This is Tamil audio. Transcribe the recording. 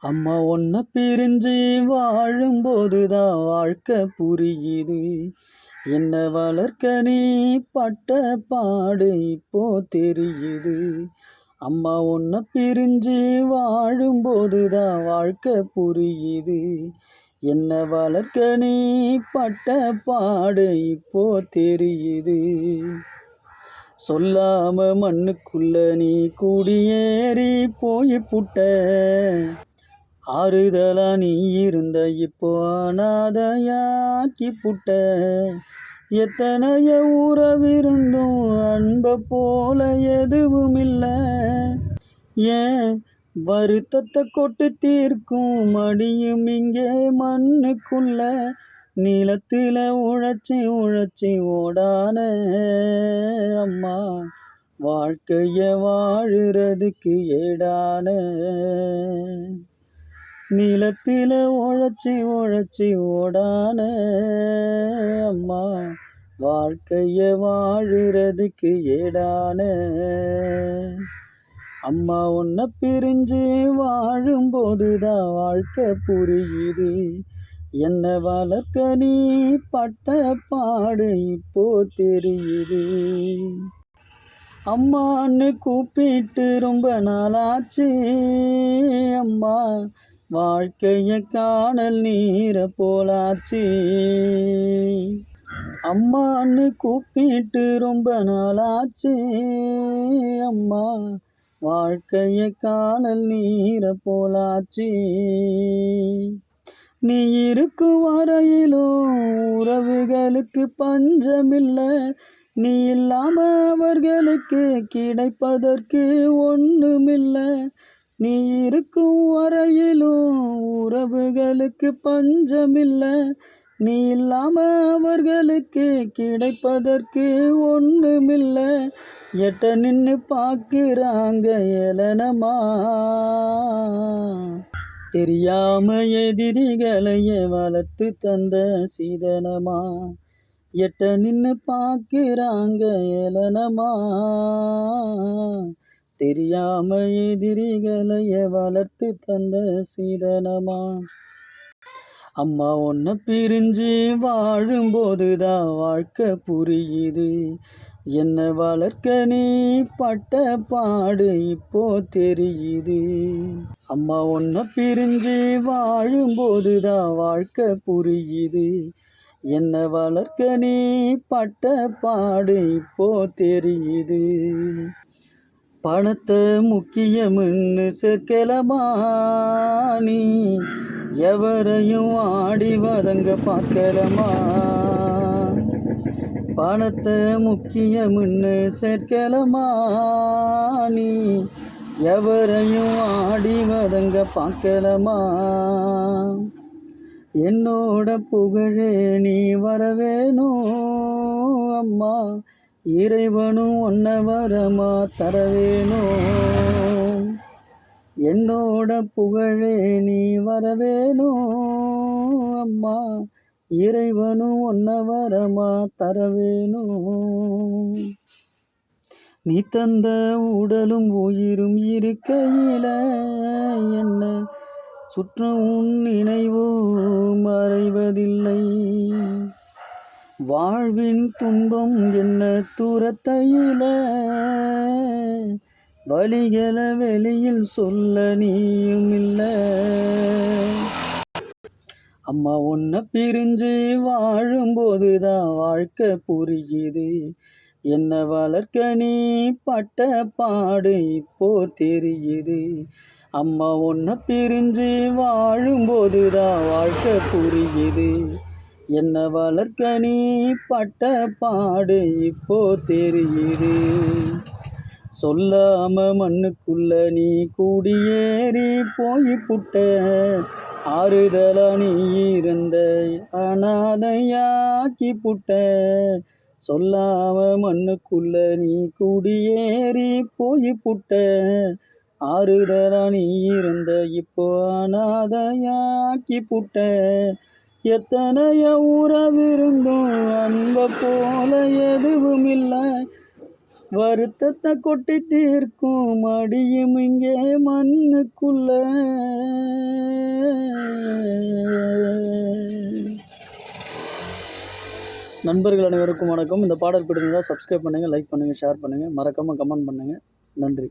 அம்மா ஒன்ன பிரிஞ்சு வாழும்போதுதான் வாழ்க்கை புரியுது. என்ன வளர்க்க நீ பட்ட பாடு இப்போ தெரியுது. அம்மா ஒன்ன பிரிஞ்சு வாழும்போதுதான் வாழ்க்கை புரியுது. என்ன வளர்க்க நீ பட்ட பாடு இப்போ தெரியுது. சொல்லாம மண்ணுக்குள்ள நீ குடியேறி போய் புட்ட. ஆறுதலா நீ இருந்த இப்போ அனாதையாக்கி புட்ட எத்தனைய உறவிருந்தும் அன்ப போல எதுவும் இல்லை ஏன் வருத்தத்தை கொட்டு தீர்க்கும் மடியும் இங்கே மண்ணுக்குள்ள நிலத்தில் உழைச்சி உழைச்சி ஓடான அம்மா. வாழ்க்கைய வாழுறதுக்கு ஏடான நிலத்தில் உழைச்சி உழைச்சி ஓடான அம்மா வாழ்க்கைய வாழுறதுக்கு ஏடான. அம்மா உன்னை பிரிஞ்சு வாழும்போது தான் வாழ்க்கை புரியுது. என்ன வளர்க்க நீ பட்ட பாடு இப்போ தெரியுது. அம்மான்னு கூப்பிட்டு ரொம்ப நாளாச்சு. அம்மா வாழ்க்கைய காணல் நீர போலாச்சு. அம்மான்னு கூப்பிட்டு ரொம்ப நாளாச்சு. அம்மா வாழ்க்கைய காணல் நீர போலாச்சு. நீ இருக்கும் வரையிலும் உறவுகளுக்கு பஞ்சமில்லை. நீ இல்லாம அவர்களுக்கு கிடைப்பதற்கு ஒன்றுமில்லை நீ இருக்கும் வரையிலும் உறவுகளுக்கு பஞ்சமில்லை. நீ இல்லாம அவர்களுக்கு கிடைப்பதற்கு ஒன்றுமில்லை எட்ட நின்று பார்க்குறாங்க ஏளனமா. தெரியாம எதிரிகளையே வளர்த்து தந்த சீதனமா. எட்ட நின்று பார்க்குறாங்க ஏளனமா. தெரியாம எதிரிகளைய வளர்த்து தந்த சீதனமா? அம்மா உன்னை பிரிஞ்சு வாழும்போதுதான் வாழ்க்கை புரியுது. என்னை வளர்க்க நீ பட்ட பாடு இப்போ தெரியுது. அம்மா உன்னை பிரிஞ்சு வாழும்போதுதான் வாழ்க்கை புரியுது. என்னை வளர்க்க நீ பட்ட பாடு இப்போ தெரியுது. பணத்தை முக்கியம்னு சேர்க்கலமா நீ எவரையும் ஆடி வதங்க பார்க்கலமா? பணத்தை முக்கியம்னு சேர்க்கலமா நீ எவரையும் ஆடி வதங்க பார்க்கலமா? என்னோட புகழே நீ வரவேணும் அம்மா இறைவனும் ஒன்ன வரமா தரவேணும் என்னோட புகழே நீ வரவேணும் அம்மா இறைவனும் ஒன்ன வரமா தரவேணும் நீ தந்த உடலும் உயிரும் இருக்கையில என்ன சுற்றும் நினைவோ மறைவதில்லை. வாழ்வின் துன்பம் என்ன தூரத்தையில? வழிகள வெளியில் சொல்ல நீயும் இல்லை. அம்மா உன்னை பிரிஞ்சு வாழும்போதுதான் வாழ்க்கை புரியுது. என்ன வளர்க்க நீ பட்ட பாடு இப்போ தெரியுது. அம்மா உன்னை பிரிஞ்சு வாழும்போதுதான் வாழ்க்கை புரியுது. என்ன வளர்க்க நீ பட்ட பாடு இப்போ தெரியுது. சொல்லாம மண்ணுக்குள்ள நீ கூடியேறி போய் புட்ட ஆறுதலா நீ இருந்த அனாதையாக்கி புட்ட. சொல்லாம மண்ணுக்குள்ள நீ குடியேறி போய் புட்ட ஆறுதலா நீ இருந்த இப்போ அனாதையாக்கி புட்ட. எத்தனைய உறவிருந்தும் அன்ப போல எதுவும் இல்லை வருத்தத்தை கொட்டி தீர்க்கும் அடியும் இங்கே மண்ணுக்குள்ள. நண்பர்கள் அனைவருக்கும் வணக்கம். இந்த பாடல் பிடிச்சிருந்தால் சப்ஸ்கிரைப் பண்ணுங்கள் லைக் பண்ணுங்கள் ஷேர் பண்ணுங்கள் மறக்காமல் கமெண்ட் பண்ணுங்கள் நன்றி.